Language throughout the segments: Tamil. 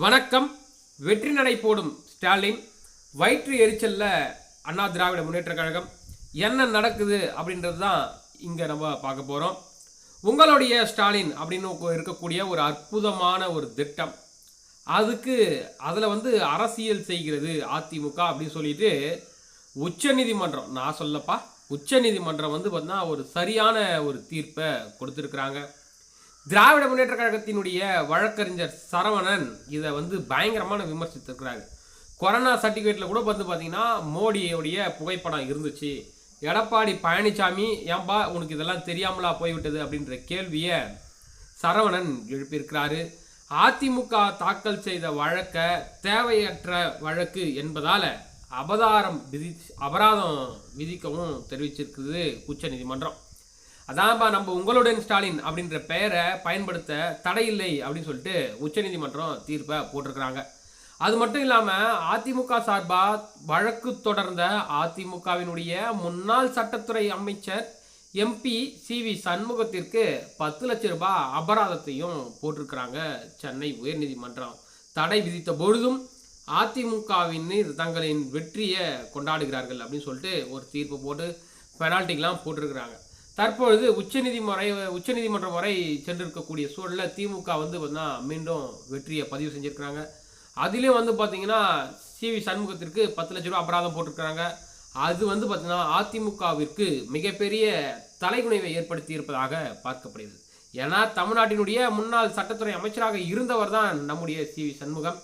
வணக்கம். வெற்றி நடை போடும் ஸ்டாலின். வயிற்று எரிச்சலில் அண்ணா திராவிட முன்னேற்ற கழகம். என்ன நடக்குது அப்படின்றது தான் இங்கே நம்ம பார்க்க போகிறோம் உங்களுடைய ஸ்டாலின் அப்படின்னு இருக்கக்கூடிய ஒரு அற்புதமான ஒரு திட்டம். அதுக்கு அதில் வந்து அரசியல் செய்கிறது அதிமுக அப்படின்னு சொல்லிட்டு உச்சநீதிமன்றம் நான் சொல்லப்பா உச்சநீதிமன்றம் வந்து பார்த்தீங்கன்னா ஒரு சரியான ஒரு தீர்ப்பை கொடுத்துருக்குறாங்க. திராவிட முன்னேற்ற கழகத்தினுடைய வழக்கறிஞர் சரவணன் இதை வந்து பயங்கரமான விமர்சித்திருக்கிறாரு. கொரோனா சர்டிஃபிகேட்டில் கூட வந்து பார்த்தீங்கன்னா மோடியுடைய புகைப்படம் இருந்துச்சு. எடப்பாடி பழனிசாமி ஏன்பா உனக்கு இதெல்லாம் தெரியாமலா போய்விட்டது அப்படின்ற கேள்வியை சரவணன் எழுப்பியிருக்கிறாரு. அதிமுக தாக்கல் செய்த வழக்க தேவையற்ற வழக்கு என்பதால் அபதாரம் விதி அபராதம் விதிக்கவும் தெரிவிச்சிருக்குது உச்சநீதிமன்றம். அதான்ப்பா நம்ம உங்களுடன் ஸ்டாலின் அப்படின்ற பெயரை பயன்படுத்த தடையில்லை அப்படின்னு சொல்லிட்டு உச்சநீதிமன்றம் தீர்ப்பை போட்டிருக்கிறாங்க. அது மட்டும் இல்லாமல் அதிமுக சார்பாக வழக்கு தொடர்ந்த அதிமுகவினுடைய முன்னாள் சட்டத்துறை அமைச்சர் எம்பி சி வி சண்முகத்திற்கு பத்து லட்சம் ரூபாய் அபராதத்தையும் போட்டிருக்கிறாங்க சென்னை உயர்நீதிமன்றம். தடை விதித்த பொழுதும் அதிமுகவின் தங்களின் வெற்றியை கொண்டாடுகிறார்கள் அப்படின்னு சொல்லிட்டு ஒரு தீர்ப்பு போட்டு பெனால்ட்டிக்கெலாம் போட்டிருக்கிறாங்க. தற்பொழுது உச்சநீதிமுறை உச்சநீதிமன்றம் வரை சென்றிருக்கக்கூடிய சூழலில் திமுக வந்து பார்த்தீங்கன்னா மீண்டும் வெற்றியை பதிவு செஞ்சுருக்கிறாங்க. அதுலேயும் வந்து பார்த்தீங்கன்னா சி. வி. சண்முகத்திற்கு பத்து லட்ச ரூபா அபராதம் போட்டிருக்கிறாங்க. அது வந்து பார்த்திங்கன்னா அதிமுகவிற்கு மிகப்பெரிய தலைகுனைவை ஏற்படுத்தி இருப்பதாக பார்க்கப்படுகிறது. ஏன்னா தமிழ்நாட்டினுடைய முன்னாள் சட்டத்துறை அமைச்சராக இருந்தவர் தான் நம்முடைய சி. வி. சண்முகம்.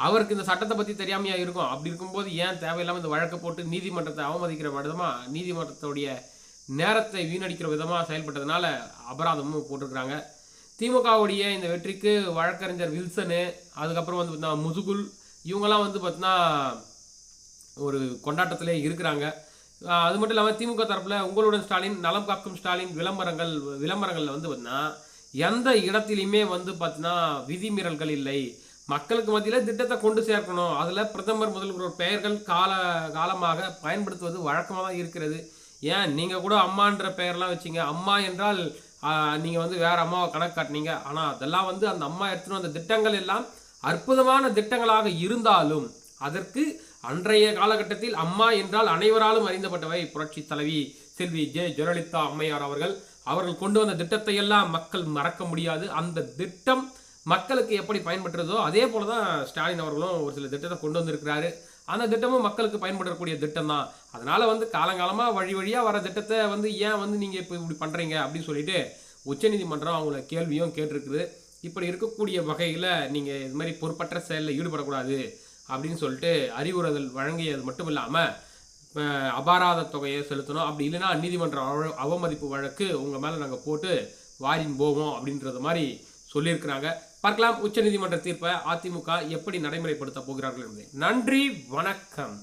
அவருக்கு இந்த சட்டத்தை பற்றி தெரியாமையாக இருக்கும்? அப்படி இருக்கும்போது ஏன் தேவையில்லாமல் இந்த வழக்கை போட்டு நீதிமன்றத்தை அவமதிக்கிற விதமாக நீதிமன்றத்துடைய நேரத்தை வீணடிக்கிற விதமாக செயல்பட்டதுனால அபராதமும் போட்டிருக்கிறாங்க. திமுகவுடைய இந்த வெற்றிக்கு வழக்கறிஞர் வில்சனு அதுக்கப்புறம் வந்து பார்த்தீங்கன்னா முதுகுல் இவங்கெல்லாம் வந்து பார்த்தீங்கன்னா ஒரு கொண்டாட்டத்திலே இருக்கிறாங்க. அது மட்டும் இல்லாமல் திமுக தரப்பில் உங்களுடன் ஸ்டாலின் நலம் காக்கும் ஸ்டாலின் விளம்பரங்கள் விளம்பரங்களில் வந்து பார்த்தீங்கன்னா எந்த இடத்திலையுமே வந்து பார்த்தீங்கன்னா விதிமீறல்கள் இல்லை. மக்களுக்கு மத்தியில் திட்டத்தை கொண்டு சேர்க்கணும். அதில் பிரதமர் முதல்வர் பெயர்கள் கால காலமாக பயன்படுத்துவது வழக்கமாக தான் இருக்கிறது. ஏன்? நீங்கள் கூட அம்மான்ற பெயர்லாம் வச்சிங்க. அம்மா என்றால் நீங்கள் வந்து வேறு அம்மாவை கணக்கு காட்டினீங்க. ஆனால் அதெல்லாம் வந்து அந்த அம்மா எடுத்துன்னு வந்த திட்டங்கள் எல்லாம் அற்புதமான திட்டங்களாக இருந்தாலும் அதற்கு அன்றைய காலகட்டத்தில் அம்மா என்றால் அனைவராலும் அறிந்தப்பட்டவை புரட்சி தலைவி செல்வி ஜெ. ஜெயலலிதா அம்மையார் அவர்கள். அவர்கள் கொண்டு வந்த திட்டத்தை எல்லாம் மக்கள் மறக்க முடியாது. அந்த திட்டம் மக்களுக்கு எப்படி பயன்பட்டுறதோ அதே போல தான் ஸ்டாலின் அவர்களும் ஒரு சில திட்டத்தை கொண்டு வந்திருக்கிறாரு. அந்த திட்டமும் மக்களுக்கு பயன்படக்கூடிய திட்டம் தான் அதனால் வந்து காலங்காலமாக வழி வழியாக வர திட்டத்தை வந்து ஏன் வந்து நீங்கள் இப்போ இப்படி பண்ணுறீங்க அப்படின்னு சொல்லிட்டு உச்சநீதிமன்றம் அவங்கள கேள்வியும் கேட்டிருக்குது. இப்படி இருக்கக்கூடிய வகையில் நீங்கள் இது மாதிரி பொறுப்பற்ற செயலில் ஈடுபடக்கூடாது அப்படின்னு சொல்லிட்டு அறிவுறுதல் வழங்கியது மட்டும் இல்லாமல் அபாராத தொகையை செலுத்தணும். அப்படி இல்லைன்னா நீதிமன்ற அவ- அவமதிப்பு வழக்கு உங்கள் மேலே நாங்கள் போட்டு வாரின் போவோம் அப்படின்றது மாதிரி சொல்லியிருக்கிறாங்க. பார்க்கலாம் உச்சநீதிமன்ற தீர்ப்பை அதிமுக எப்படி நடைமுறைப்படுத்த போகிறார்கள் என்பதை. நன்றி வணக்கம்.